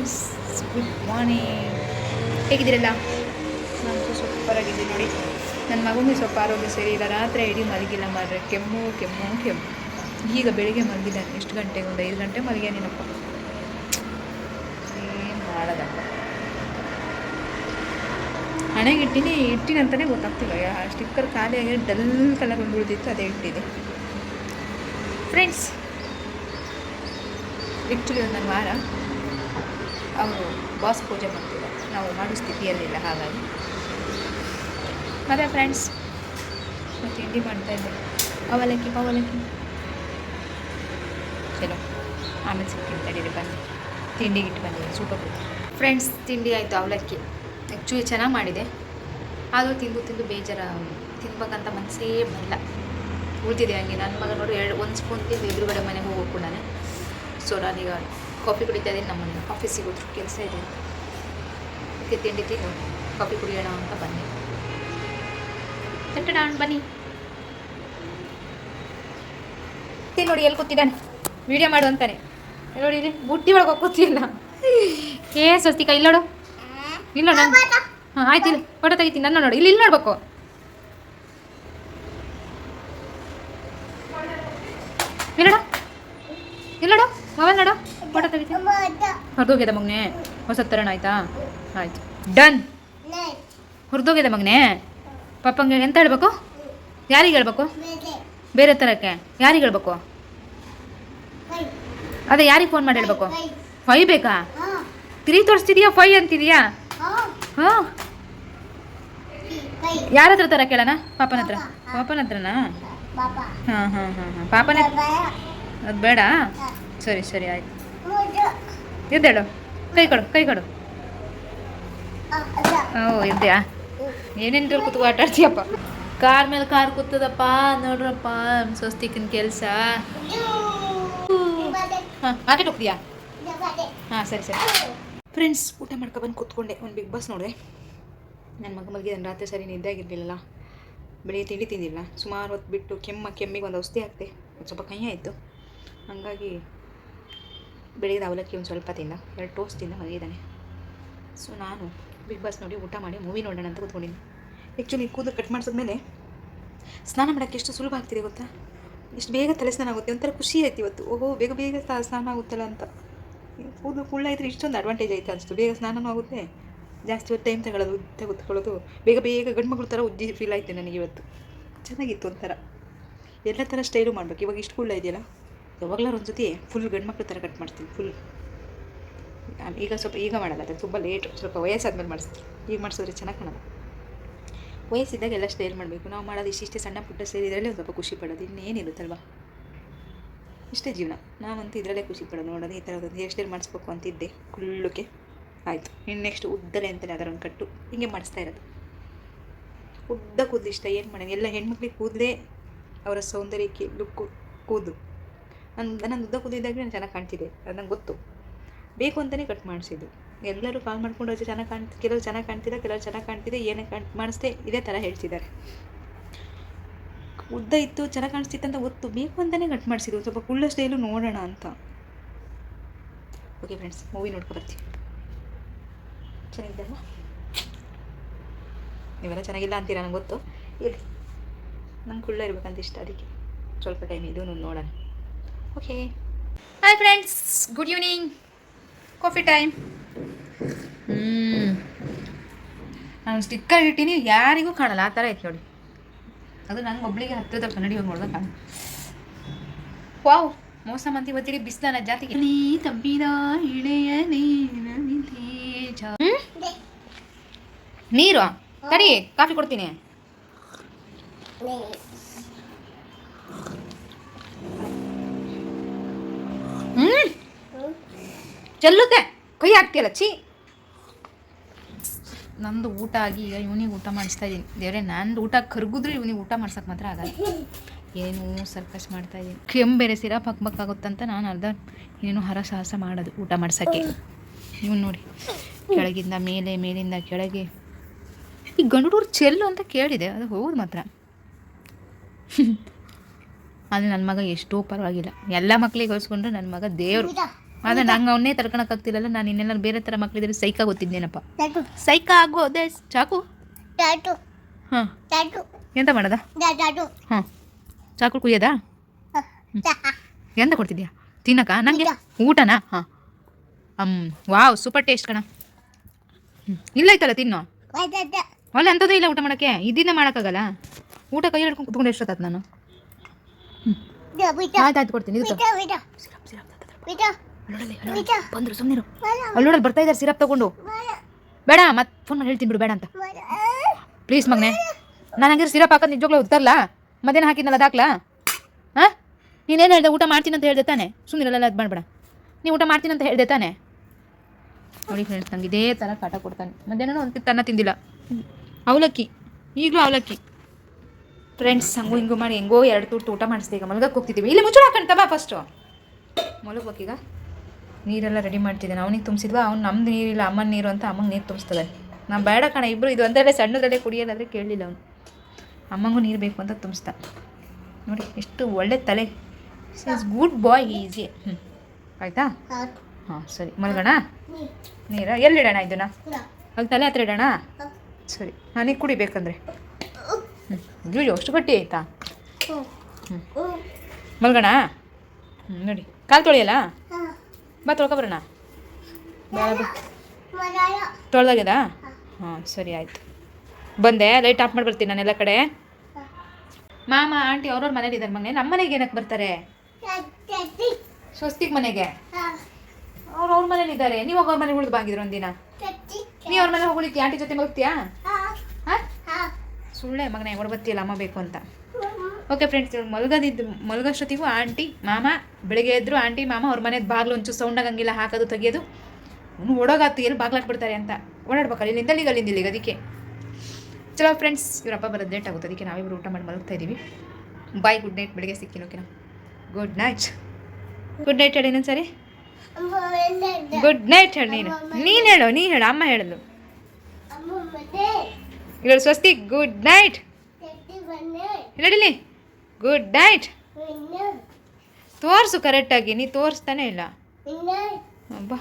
Friends good morning ಹೇಗಿದ್ದೀರಲ್ಲ? ನಾನು super ಆಗಿದ್ದೀನಿ ನೋಡಿ. ನನ್ನ ಮಗನಿಗೆ ಸ್ವಲ್ಪ ಆರೋಗ್ಯ ಸರಿ ಇಲ್ಲ. ರಾತ್ರಿ ಇಡೀ ಮಲಗಿಲ್ಲ ಮಾರ್ರೆ. ಕೆಮ್ಮು ಕೆಮ್ಮು ಕೆಮ್ಮು. ಈಗ ಬೆಳಿಗ್ಗೆ ಮಲಗಿದ್ದಾನೆ. ಎಷ್ಟು ಗಂಟೆಗೆ? ಒಂದು ಐದು ಗಂಟೆ ಮಲಗ್ಯಾನೇನಪ್ಪ ಏನು ಮಾಡೋದಪ್ಪ. ಹಣೆಗೆ ಇಟ್ಟಿನಿ. ಅಂತಲೇ ಗೊತ್ತಾಗ್ತಿಲ್ಲ. ಆ ಸ್ಟಿಕ್ಕರ್ ಖಾಲಿ ಡಲ್ ಕಲರ್ ಒಂದು ಉಳಿದಿತ್ತು ಅದೇ ಇಟ್ಟಿದೆ. ಫ್ರೆಂಡ್ಸ್ ಆ್ಯಕ್ಚುಲಿ ನನ್ನ ವಾರ ಅವರು ಬಾಸ್ ಪೂಜೆ ಮಾಡ್ತಿಲ್ಲ ನಾವು ಮಾಡೋ ಸ್ಥಿತಿಯಲ್ಲಿಲ್ಲ ಹಾಗಾಗಿ. ಮತ್ತೆ ಫ್ರೆಂಡ್ಸ್ ಮತ್ತು ತಿಂಡಿ ಮಾಡ್ತಾ ಇದ್ದೆ. ಅವಲಕ್ಕಿ, ಪವಲಕ್ಕಿ. ಚಲೋ. ಆಮೇಲೆ ಸಿಗ್ತೀನಿ ತಡೀರಿ, ಬನ್ನಿ. ತಿಂಡಿಗೆ ಇಟ್ಟು ಬಂದಿದ್ದೀನಿ ಸೂಪರ್ ಫ್ರೆಂಡ್ಸ್ ತಿಂಡಿ ಆಯಿತು, ಅವಲಕ್ಕಿ. ಆ್ಯಕ್ಚುಲಿ ಚೆನ್ನಾಗಿ ಮಾಡಿದೆ. ಆದರೂ ತಿಂದು ತಿಂದು ಬೇಜಾರ ತಿನ್ಬೇಕಂತ ಮನಸ್ಸೇ ಬರಲ್ಲ. ಉಳಿದಿದೆ ಹಂಗೆ. ನನ್ನ ಮಗ ನೋಡಿ, ಎರಡು, ಒಂದು ಸ್ಪೂನ್ ತಿಂದು ಎದುರುಗಡೆ ಮನೆಗೆ ಹೋಗೋಕ್ಕೂ ನಾನು. ಸೊ ನಾನೀಗ ಕಾಫಿ ಕುಡಿತಾ ಇದ್ದೀನಿ, ನಮ್ಮನ್ನು ಆಫೀಸಿಗೆ ಹೋದ್ರು ಕೆಲಸ ಇದೆ. ಅದಕ್ಕೆ ತಿಂಡಿ ತಿಂದು ಕಾಫಿ ಕುಡಿಯೋಣ ಅಂತ ಬನ್ನಿ ತಟ್ಟಡಾಣ್ ಬನ್ನಿ. ತಿನ್ ನೋಡಿ ಎಲ್ಲಿ ಕೂತಿದ್ದಾನೆ? ವಿಡಿಯೋ ಮಾಡು ಅಂತಾನೆ. ನೋಡಿ ಬುಟ್ಟಿ ಒಳಗೆ ಕೂತಿಲ್ಲ ಏ, ಸ್ವಸ್ತಿಕ, ಇಲ್ಲ ನೋಡು. ಇಲ್ಲ ನಾನು ಹಾಂ, ಆಯ್ತು, ಇಲ್ಲ ಫೋಟೋ ತೆಗಿತೀನಿ, ನನ್ನ ನೋಡಿ. ಇಲ್ಲಿ ಇಲ್ಲಿ ನೋಡ್ಬೇಕು. ಇಲ್ಲಡ ಇಲ್ಲಡ ಮೊಬೈಲ್ ನೋಡು. ಫೋಟೋ ತೆಗಿತೀನಿ ಹೊರದೋಗಿದೆ ಮಗನೇ. ಹೊಸ ತರೋಣ ಆಯ್ತಾ? ಆಯ್ತು. ಡನ್. ಹೊರದೋಗಿದೆ ಮಗನೇ. ಪಾಪಂಗೆ ಎಂತ ಹೇಳ್ಬೇಕು? ಯಾರಿಗೆ ಹೇಳ್ಬೇಕು? ಬೇರೆ. ಥರಕ್ಕೆ ಯಾರಿಗೆ ಹೇಳ್ಬೇಕು? ಅದೇ ಯಾರಿಗೆ ಫೋನ್ ಮಾಡಿ ಹೇಳ್ಬೇಕು? ಫೈ ಬೇಕಾ? ತ್ರೀ ತೋರಿಸ್ತಿದ್ಯಾ ಫೈ ಅಂತಿದ್ಯಾ? ಹಾಂ. ಯಾರ ಹತ್ರ ತರ ಕೇಳೋಣ? ಪಾಪನ ಹತ್ರ. ಪಾಪನ ಹತ್ರನಾ? ಹಾಂ ಹಾಂ ಹಾಂ ಹಾಂ. ಪಾಪನ? ಅದು ಬೇಡ. ಸರಿ ಸರಿ ಆಯ್ತು. ಎದ್ದೇಳು ಕೈ ಕೊಡು ಕೈ ಕೊಡು. ಓ ಇದ್ಯಾ? ಏನೇನು ಕೂತ್ಕೊ ಆಟ ಆಡ್ತೀಯಪ್ಪ? ಕಾರ್ ಮೇಲೆ ಕಾರ್ ಕೂತದಪ್ಪ ನೋಡ್ರಪ್ಪ ಸ್ವಸ್ತಿಕಿನ ಕೆಲಸ. ಹಾಂ. ಮಾರ್ಕೆಟ್ ಹೋಗ್ತೀಯಾ ಹಾಂ ಸರಿ ಸರಿ. ಫ್ರೆಂಡ್ಸ್ ಊಟ ಮಾಡ್ಕೊಬಂದು ಕೂತ್ಕೊಂಡೆ. ಒಂದು ಬಿಗ್ ಬಾಸ್ ನೋಡಿದೆ. ನನ್ನ ಮಗ ಮಲಗಿದ್ದಾನೆ ರಾತ್ರಿ ಸರಿ ನಿದ್ದೆ ಆಗಿರಲಿಲ್ಲ ಬೆಳಿಗ್ಗೆ ತಿಂಡಿ ತಿಂದಿಲ್ಲ. ಸುಮಾರು ಹೊತ್ತು ಬಿಟ್ಟು ಕೆಮ್ಮ ಕೆಮ್ಮಿಗೆ ಒಂದು ಔಷಧಿ ಹಾಕ್ತೆ ಒಂದು ಸ್ವಲ್ಪ ಕೈ ಆಯಿತು. ಹಾಗಾಗಿ ಬೆಳಿಗ್ಗೆ ಅವಲಕ್ಕಿ ಒಂದು ಸ್ವಲ್ಪ ತಿಂದ ಎರಡು ಟೋಸ್ಟ್ ತಿಂದ ಮಲಗಿದ್ದಾನೆ. ಸೊ ನಾನು ಬಿಗ್ ಬಾಸ್ ನೋಡಿ ಊಟ ಮಾಡಿ ಮೂವಿ ನೋಡೋಣ ಅಂತ ಕೂತ್ಕೊಂಡಿದ್ದೆ. ಆ್ಯಕ್ಚುಲಿ ಕೂದಲು ಕಟ್ ಮಾಡಿಸಿದ್ಮೇಲೆ ಸ್ನಾನ ಮಾಡೋಕ್ಕೆ ಎಷ್ಟು ಸುಲಭ ಆಗ್ತಿದೆ ಗೊತ್ತಾ? ಎಷ್ಟು ಬೇಗ ತಲೆ ಸ್ನಾನ ಆಗುತ್ತೆ ಒಂಥರ ಖುಷಿ ಆಯ್ತು ಇವತ್ತು. ಓಹೋ, ಬೇಗ ಬೇಗ ಸ್ನಾನ ಆಗುತ್ತಲ್ಲ ಅಂತ. ಕೂದಲು ಕುಳ್ಳ ಇದ್ರೆ ಇಷ್ಟೊಂದು ಅಡ್ವಾಂಟೇಜ್ ಆಯ್ತು ಅನಿಸ್ತು. ಬೇಗ ಸ್ನಾನನೂ ಆಗುತ್ತೆ. ಜಾಸ್ತಿ ಹೊತ್ತು ಟೈಮ್ ತಗೊಳ್ಳೋದು ಉದ್ದ ಕೂತ್ಕೊಳ್ಳೋದು ಬೇಗ ಬೇಗ ಗಂಡು ಮಗಳ ಥರ ಉಜ್ಜಿ ಫೀಲ್ ಆಯಿತು ನನಗೆ ಇವತ್ತು. ಚೆನ್ನಾಗಿತ್ತು ಒಂಥರ. ಎಲ್ಲ ಥರ ಸ್ಟೈಲು ಮಾಡಬೇಕು. ಇವಾಗ ಇಷ್ಟು ಕುಳ್ಳ ಇದೆಯಲ್ಲ ಯಾವಾಗಲಾರು ಒಂದು ಸತಿ ಫುಲ್ ಗಂಡು ಮಕ್ಳು ಥರ ಕಟ್ ಮಾಡ್ತೀನಿ ಫುಲ್ ಈಗ ಸ್ವಲ್ಪ, ಈಗ ಮಾಡಲ್ಲ ಅದು ತುಂಬ ಲೇಟ್ ಸ್ವಲ್ಪ ವಯಸ್ಸಾದ್ಮೇಲೆ ಮಾಡಿಸ್ತೀನಿ ಈಗ ಮಾಡಿಸಿದ್ರೆ ಚೆನ್ನಾಗಿ ಕಾಣಲ್ಲ. ವಯಸ್ಸಿದ್ದಾಗ ಎಲ್ಲ ಸ್ಟೈಲ್ ಮಾಡಬೇಕು. ನಾವು ಮಾಡೋದು ಇಷ್ಟಿಷ್ಟೇ ಸಣ್ಣ ಪುಟ್ಟ ಸೇರಿ ಇದರಲ್ಲೇ ಒಂದು ಸ್ವಲ್ಪ ಖುಷಿ ಪಡೋದು, ಇನ್ನೇನಿರುತ್ತಲ್ವ? ಇಷ್ಟೇ ಜೀವನ. ನಾವಂತೂ ಇದರಲ್ಲೇ ಖುಷಿ ಪಡೋದು, ನೋಡೋದು, ಈ ಥರದೊಂದು ಹೇರ್ ಸ್ಟೈಲ್ ಮಾಡಿಸ್ಬೇಕು ಅಂತಿದ್ದೆ ಕುಳ್ಳಕ್ಕೆ. ಆಯಿತು. ಇನ್ನು ನೆಕ್ಸ್ಟ್ ಉದ್ದಲೆ ಅಂತಲೇ ಅದರ ಒಂದು ಕಟ್ಟು. ಹಿಂಗೆ ಮಾಡಿಸ್ತಾ ಇರೋದು. ಉದ್ದ ಕೂದಲು ಇಷ್ಟ, ಏನು ಮಾಡೋದು? ಎಲ್ಲ ಹೆಣ್ಮಕ್ಳಿಗೆ ಕೂದಲೇ ಅವರ ಸೌಂದರ್ಯಕ್ಕೆ ಲುಕ್ಕು ಕೂದಲು. ನನ್ನ ನನ್ನ ಉದ್ದ ಕೂದಲಿದ್ದಾಗಲೇ ನಾನು ಚೆನ್ನಾಗಿ ಕಾಣ್ತಿದೆ. ಅದು ನಂಗೆ ಗೊತ್ತು. ಬೇಕು ಅಂತಲೇ ಕಟ್ ಮಾಡಿಸಿದ್ದು. ಎಲ್ಲರೂ ಕಾಲ್ ಮಾಡ್ಕೊಂಡು ಹೋಗಿ ಚೆನ್ನಾಗಿ ಕಾಣ್ತಿ, ಕೆಲವರು ಚೆನ್ನಾಗಿ ಕಾಣ್ತಿಲ್ಲ, ಕೆಲವ್ರು ಚೆನ್ನಾಗಿ ಕಾಣ್ತಿದೆ, ಏನೇ ಕಾಣ್, ಮಾಡಿಸ್ದೆ ಇದೇ ಥರ ಹೇಳ್ತಿದ್ದಾರೆ. ಉದ್ದ ಇತ್ತು, ಚೆನ್ನಾಗಿ ಕಾಣಿಸ್ತಿತ್ತು ಅಂತ ಗೊತ್ತು. ಬೇಕು ಅಂತಲೇ ಕಟ್ ಮಾಡಿಸಿದ್ದು. ಸ್ವಲ್ಪ ಕುಳ್ಳ ಸ್ಟೈಲು ನೋಡೋಣ ಅಂತ. ಓಕೆ ಫ್ರೆಂಡ್ಸ್ ಮೂವಿ ನೋಡ್ಕೊ ಬರ್ತೀವಿ ಚೆನ್ನಾಗಿದ್ದಲ್ಲ ನೀವೆಲ್ಲ ಚೆನ್ನಾಗಿಲ್ಲ ಅಂತೀರಾ ನಂಗೆ ಗೊತ್ತು. ಇರಲಿ. ನಂಗೆ ಕುಳ್ಳ ಇರ್ಬೇಕಂತ ಇಷ್ಟ, ಅದಕ್ಕೆ. ಸ್ವಲ್ಪ ಟೈಮ್ ಇದು ನೋಡೋಣ. Okay hi friends good evening coffee time ಹ್ಞೂ ನಾನು ಸ್ಟಿಕ್ಕರ್ ಇಟ್ಟಿನಿ. ಯಾರಿಗೂ ಕಾಣಲ್ಲ. ಆ ಥರ ಐತೆ ನೋಡಿ. ಅದು ನಂಗೆ ಒಬ್ಳಿಗೆ ಹತ್ತಿರದ ಕನ್ನಡಿ ಹೋಗಿ ನೋಡ್ದಾಗ ಕಾಣ ವಾವ್. ಮೋಸ ಮಂತಿ ಇವತ್ತಿಗೆ ಬಿಸಿಲನ ಜಾತಿಗೆ ನೀ ತಬ್ಬಿದ ಇಳೆಯ ನೀರು? ಸರಿ, ಕಾಫಿ ಕೊಡ್ತೀನಿ. ಚೆಲ್ಲುತ್ತೆ. ಕೈ ಹಾಕ್ತಿಯಲ್ಲ, ಛೀ. ನಂದು ಊಟ ಆಗಿ ಈಗ ಇವನಿಗೆ ಊಟ ಮಾಡಿಸ್ತಾ ಇದ್ದೀನಿ. ದೇವ್ರೆ, ನಂದು ಊಟ ಕರ್ಗಿದ್ರೆ ಇವನಿಗೆ ಊಟ ಮಾಡ್ಸಕ್ಕೆ ಮಾತ್ರ ಆಗಲ್ಲ. ಏನು ಸರ್ಕಸ್ ಮಾಡ್ತಾ ಇದ್ದೀನಿ. ಕೆಮ್ಮು ಬೇರೆ ಸಿರಪ್ ಹಾಕ್ಬೇಕಾಗುತ್ತಂತ ನಾನು ಅರ್ಧ ಏನೇನು ಹರಸಾಹಸ ಮಾಡೋದು ಊಟ ಮಾಡ್ಸೋಕ್ಕೆ. ಇವ್ನು ನೋಡಿ, ಕೆಳಗಿಂದ ಮೇಲೆ, ಮೇಲಿಂದ ಕೆಳಗೆ. ಈ ಗಂಡೂರು ಚೆಲ್ಲು ಅಂತ ಕೇಳಿದೆ, ಅದು ಹೌದು ಮಾತ್ರ. ಆದರೆ ನನ್ನ ಮಗ ಎಷ್ಟೋ ಪರವಾಗಿಲ್ಲ. ಎಲ್ಲ ಮಕ್ಕಳಿಗೆ ಹೋಲಿಸ್ಕೊಂಡ್ರೆ ನನ್ನ ಮಗ ದೇವರು. ಆದರೆ ನಂಗೆ ಅವನ್ನೇ ತಡ್ಕೊಳಕ್ಕಾಗ್ತಿರಲ್ಲ ನಾನು ಇನ್ನೆಲ್ಲ ಬೇರೆ ಥರ ಮಕ್ಕಳಿದ್ರೆ ಸೈಕಾಗಿ ಗೊತ್ತಿದ್ದೇನಪ್ಪ ಸೈಕ ಆಗೋದೆ ಚಾಕು? ಹಾಂ. ಎಂತ ಮಾಡೋದ? ಹಾಂ. ಚಾಕು ಕುಯ್ಯೋದಾ? ಎಂತ ಕೊಡ್ತಿದ್ಯಾ? ತಿನ್ನಕ ನನಗೆ ಊಟನಾ? ಹಾಂ. ಹ್ಮ್ ವಾವ್ ಸೂಪರ್ ಟೇಸ್ಟ್ ಕಣ. ಹ್ಞೂ ಇಲ್ಲ ಐತಲ್ಲ ತಿನ್ನು? ಅಲ್ಲ ಅಂಥದ್ದು ಇಲ್ಲ ಊಟ ಮಾಡೋಕ್ಕೆ? ಇದನ್ನ ಮಾಡೋಕ್ಕಾಗಲ್ಲ? ಊಟ ಕೈ ಹಿಡ್ಕೊಂಡು ಕುತ್ಕೊಂಡು ಎಷ್ಟೊತ್ತಾಯ್ತು ನಾನು? ಆಯ್ತು ಆಯ್ತು ಕೊಡ್ತೀನಿ ಇದು ಅಲ್ಲೋಡಲ್ಲಿ ಸುಮ್ಮನಿರು ಅಲ್ಲೋಡಲ್ಲಿ ಬರ್ತಾ ಇದ್ದಾರೆ ಸಿರಪ್ ತಗೊಂಡು. ಬೇಡ. ಮತ್ತೆ ಫೋನ್ ಮಾಡಿ ಹೇಳ್ತೀನಿ ಬಿಡು ಬೇಡ ಅಂತ. ಪ್ಲೀಸ್ ಮಗನೆ. ನಾನು ಹಂಗಿದ್ರೆ ಸಿರಪ್ ಹಾಕೋದು ನಿಜವಾಗ್ಲೂ ಉತ್ತರಲ್ಲ ಮಧ್ಯಾಹ್ನ ಹಾಕಿದ್ನಲ್ಲ ಅದಾಕ್ಲಾ? ಹಾಂ? ನೀನೇನು ಹೇಳಿದೆ ಊಟ ಮಾಡ್ತೀನಿ ಅಂತ ಹೇಳಿದೆ ತಾನೆ? ಸುಮ್ಮನಿರಲ್ಲ ಅದು ಮಾಡಬೇಡ. ನೀವು ಊಟ ಮಾಡ್ತೀನಿ ಅಂತ ಹೇಳಿದೆ ತಾನೆ? ನೋಡಿ ಫ್ರೆಂಡ್ಸ್ ನಂಗೆ ಇದೇ ಥರ ಕಾಟ ಕೊಡ್ತಾನೆ. ಮಧ್ಯಾಹ್ನ ಒಂದು ತನ್ನ ತಿಂದಿಲ್ಲ. ಅವಲಕ್ಕಿ. ಈಗಲೂ ಅವಲಕ್ಕಿ. ಫ್ರೆಂಡ್ಸ್ ಹಂಗೂ ಹಿಂಗೂ ಮಾಡಿ ಹೆಂಗೋ ಎರಡು ತುಟ್ಟು ಊಟ ಮಾಡಿಸ್ದೆ ಈಗ ಮಲ್ಗಕ್ಕೆ ಹೋಗ್ತಿದ್ದೀವಿ ಇಲ್ಲಿ ಮುಚ್ಚಳ ಹಾಕಂತ ಬಾ ಫಸ್ಟು ಮಲಗ್ಬೇಕೀಗ ನೀರೆಲ್ಲ ರೆಡಿ ಮಾಡ್ತಿದ್ದಾನೆ. ಅವನಿಗೆ ತುಂಬಿಸಿದ್ವಾ? ಅವ್ನು ನಮ್ದು ನೀರಿಲ್ಲ, ಅಮ್ಮನ ನೀರು ಅಂತ ಅಮ್ಮಂಗೆ ನೀರು ತುಂಬಿಸ್ತದೆ ನಾನು ಬೇಡ ಕಣ ಇಬ್ಬರು ಇದು ಒಂದೆರಡೆ ಸಣ್ಣದಲ್ಲೇ ಕುಡಿಯೋದಾದರೆ ಕೇಳಲಿಲ್ಲ ಅವನು. ಅಮ್ಮಂಗೂ ನೀರು ಬೇಕು ಅಂತ ತುಂಬಿಸ್ದ. ನೋಡಿ, ಎಷ್ಟು ಒಳ್ಳೆ ತಲೆ. ಇಸ್ ಗುಡ್ ಬಾಯ್ ಈಸಿ ಹ್ಞೂ ಆಯಿತಾ? ಹಾಂ, ಸರಿ. ಮಲ್ಗೋಣ? ನೀರ? ಎಲ್ಲಿಡೋಣ ಇದನ್ನ? ಅಲ್ಲಿ ತಲೆ ಹತ್ರ ಇಡೋಣ? ಸರಿ. ನನಗೆ ಕುಡಿಬೇಕಂದ್ರೆ. ಹ್ಞೂ ಅಯ್ಯೋ, ಅಷ್ಟು ಗಟ್ಟಿ ಆಯ್ತಾ? ಮಲ್ಗೋಣ? ಹ್ಞೂ ನೋಡಿ. ಕಾಲು ತೊಳೆಯಲ್ಲ? ಬಾ ತೊಳ್ಕೊಬರೋಣ ಬೇಡ ತೊಳ್ದಾಗ್ಯದಾ? ಹಾಂ. ಸರಿ ಆಯಿತು. ಬಂದೆ ಲೈಟ್ ಆಫ್ ಮಾಡಿ ಬರ್ತೀನಿ ನಾನೆಲ್ಲ ಕಡೆ. ಮಾಮ ಆಂಟಿ ಅವ್ರವ್ರ ಮನೇಲಿ ಇದ್ದಾರೆ ಮಗನೇ. ನಮ್ಮ ಮನೆಗೆ ಏನಕ್ಕೆ ಬರ್ತಾರೆ? ಸ್ವಸ್ತಿಗೆ ಮನೆಗೆ? ಅವ್ರು ಅವ್ರ ಮನೇಲಿ ಇದ್ದಾರೆ ನೀವು ಅವ್ರ ಮನೆಗೆ ಉಳಿದು ಬಾಗಿದ್ರು ಒಂದಿನ. ನೀವು ಅವ್ರ ಮನೆ ಹೋಗ್ಲಿಕ್ಕೆ ಆಂಟಿ ಜೊತೆ ಹೋಗ್ತೀಯಾ ಹಾಂ. ಸುಳ್ಳೆ ಮಗನೇ ಹೊಡ್ಬತ್ತಿಯಲ್ಲ ಅಮ್ಮ ಬೇಕು ಅಂತ. ಓಕೆ ಫ್ರೆಂಡ್ಸ್ ಇವಾಗ ಮಲಗೋದಿದ್ದು ಮಲಗೋಷ್ಟೊತ್ತಿಗೂ ಆಂಟಿ ಮಾಮ ಬೆಳಗ್ಗೆ ಎದ್ರು ಆಂಟಿ ಮಾಮ ಅವ್ರ ಮನೆದು ಬಾಗಿಲು ಒಂಚೂರು ಸೌಂಡ್ ಆಗಂಗಿಲ್ಲ ಹಾಕೋದು ತೆಗಿಯೋದು ಅವನು ಓಡೋಗಾತು ಎಲ್ಲಿ ಬಾಗ್ಲು ಹಾಕ್ಬಿಡ್ತಾರೆ ಅಂತ. ಓಡಾಡ್ಬೇಕಲ್ಲ ಇಲ್ಲಿಂದ ಅಲ್ಲಿಗೆ ಅಲ್ಲಿಂದ ಇಲ್ಲಿಗೆ ಅದಕ್ಕೆ. ಚಲೋ ಫ್ರೆಂಡ್ಸ್ ಇವರಪ್ಪ ಬರೋದು ಲೇಟ್ ಆಗುತ್ತೆ ಅದಕ್ಕೆ ನಾವಿಬ್ರು ಊಟ ಮಾಡಿ ಮಲಗ್ತಾ ಇದ್ದೀವಿ ಬಾಯ್ ಗುಡ್ ನೈಟ್ ಬೆಳಿಗ್ಗೆ ಸಿಕ್ಕಿನ ಓಕೆನಾ ಗುಡ್ ನೈಟ್ ಗುಡ್ ನೈಟ್ ಹೇಳಿ ಇನ್ನೊಂದು ಸರಿ ಗುಡ್ ನೈಟ್ ಹೇಳಿ ನೀನು. ನೀನು ಹೇಳು ನೀನು ಹೇಳು ಅಮ್ಮ ಹೇಳಲು ಹೇಳು ಸ್ವಸ್ತಿ ಗುಡ್ ನೈಟ್ ಹೇಳಿಲಿ ಗುಡ್ ನೈಟ್ ತೋರಿಸು ಕರೆಕ್ಟಾಗಿ ನೀ ತೋರಿಸ್ತಾನೆ ಇಲ್ಲ? ಅಬ್ಬಾ